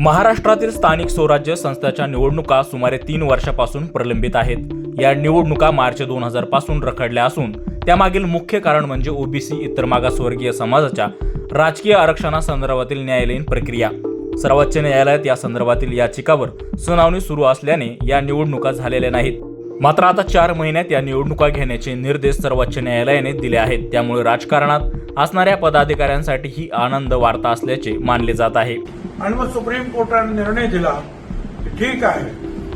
महाराष्ट्रातील स्थानिक स्वराज्य संस्थाच्या निवडणुका सुमारे तीन वर्षापासून प्रलंबित आहेत. या निवडणुका मार्च दोन हजारपासून रखडल्या असून त्यामागील मुख्य कारण म्हणजे ओबीसी इतर मागासवर्गीय समाजाच्या राजकीय आरक्षणासंदर्भातील न्यायालयीन प्रक्रिया. सर्वोच्च न्यायालयात या संदर्भातील याचिकावर सुनावणी सुरू असल्याने या निवडणुका झालेल्या नाहीत. मात्र आता चार महिन्यात या निवडणुका घेण्याचे निर्देश सर्वोच्च न्यायालयाने दिले आहेत. त्यामुळे राजकारणात असणाऱ्या पदाधिकाऱ्यांसाठी ही आनंद वार्ता असल्याचे मानले जात आहे. आणि मग सुप्रीम कोर्टाने निर्णय दिला की ठीक आहे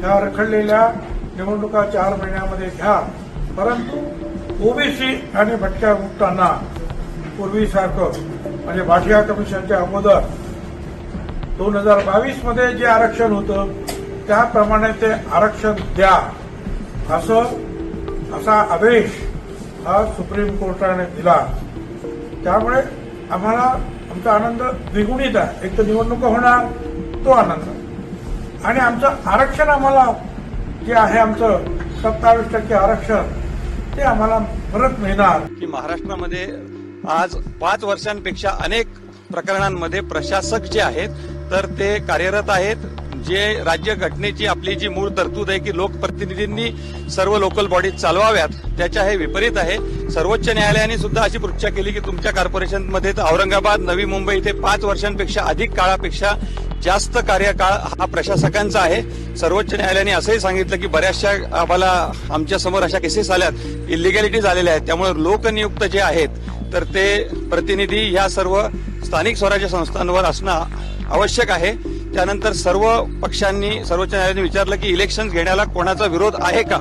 त्या रखडलेल्या निवडणुका चार महिन्यामध्ये घ्या. परंतु ओबीसी आणि भटक्या मुक्तांना पूर्वीसारखं म्हणजे भाटिया कमिशनच्या अगोदर दोन हजार बावीसमध्ये जे आरक्षण होतं त्याप्रमाणे ते आरक्षण द्या. असं असा आदेश हा सुप्रीम कोर्टाने दिला. त्यामुळे आम्हाला आमचा आनंद द्विगुणित आहे. एक तर निवडणुका होणार तो आनंद. आणि आमचं आरक्षण आम्हाला जे आहे आमचं सत्तावीस टक्के आरक्षण ते आम्हाला परत मिळणार. की महाराष्ट्रामध्ये आज पाच वर्षांपेक्षा अनेक प्रकरणांमध्ये प्रशासक जे आहेत तर ते कार्यरत आहेत. जे राज्य घटनेची आपली जी मूळ तरतूद आहे की लोकप्रतिनिधींनी सर्व लोकल बॉडीज चालवाव्यात त्याच्या हे विपरीत आहे. सर्वोच्च न्यायालयाने सुद्धा अशी पृच्छा केली की तुमच्या कॉर्पोरेशनमध्ये तर औरंगाबाद नवी मुंबई इथे पाच वर्षांपेक्षा अधिक काळापेक्षा जास्त कार्यकाळ हा प्रशासकांचा आहे. सर्वोच्च न्यायालयाने असंही सांगितलं की बऱ्याचशा आम्हाला आमच्यासमोर अशा केसेस आल्यात. इलिगॅलिटी झालेल्या आहेत. त्यामुळे लोकनियुक्त जे आहेत तर ते प्रतिनिधी ह्या सर्व स्थानिक स्वराज्य संस्थांवर असणं आवश्यक आहे. त्यानंतर सर्व पक्षांनी सर्वोच्च न्यायालयाने विचारलं की इलेक्शन घेण्याला कोणाचा विरोध आहे का?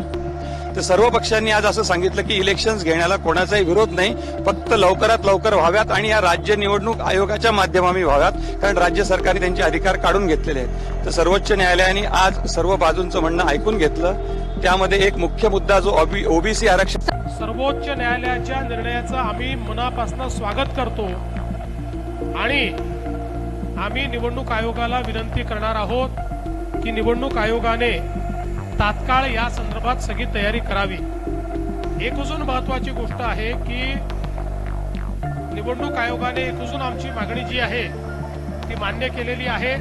तर सर्व पक्षांनी आज असं सांगितलं की इलेक्शन्स घेण्याला कोणाचाही विरोध नाही फक्त लवकरात लवकर व्हाव्यात आणि या राज्य निवडणूक आयोगाच्या माध्यमाने व्हाव्यात कारण राज्य सरकारने त्यांचे अधिकार काढून घेतलेले आहेत. तर सर्वोच्च न्यायालयाने आज सर्व बाजूंचं म्हणणं ऐकून घेतलं. त्यामध्ये एक मुख्य मुद्दा जो ओबीसी आरक्षण सर्वोच्च न्यायालयाच्या निर्णयाचं आम्ही मनापासून स्वागत करतो. आणि आम्ही निवडणूक आयोगाला विनंती करणार आहोत की निवडणूक आयोगाने तात्काळ या संदर्भात सगळी तयारी करावी. एक अजून महत्वाची गोष्ट आहे की निवडणूक आयोगाने एक अजून आमची मागणी जी आहे ती मान्य केलेली आहे.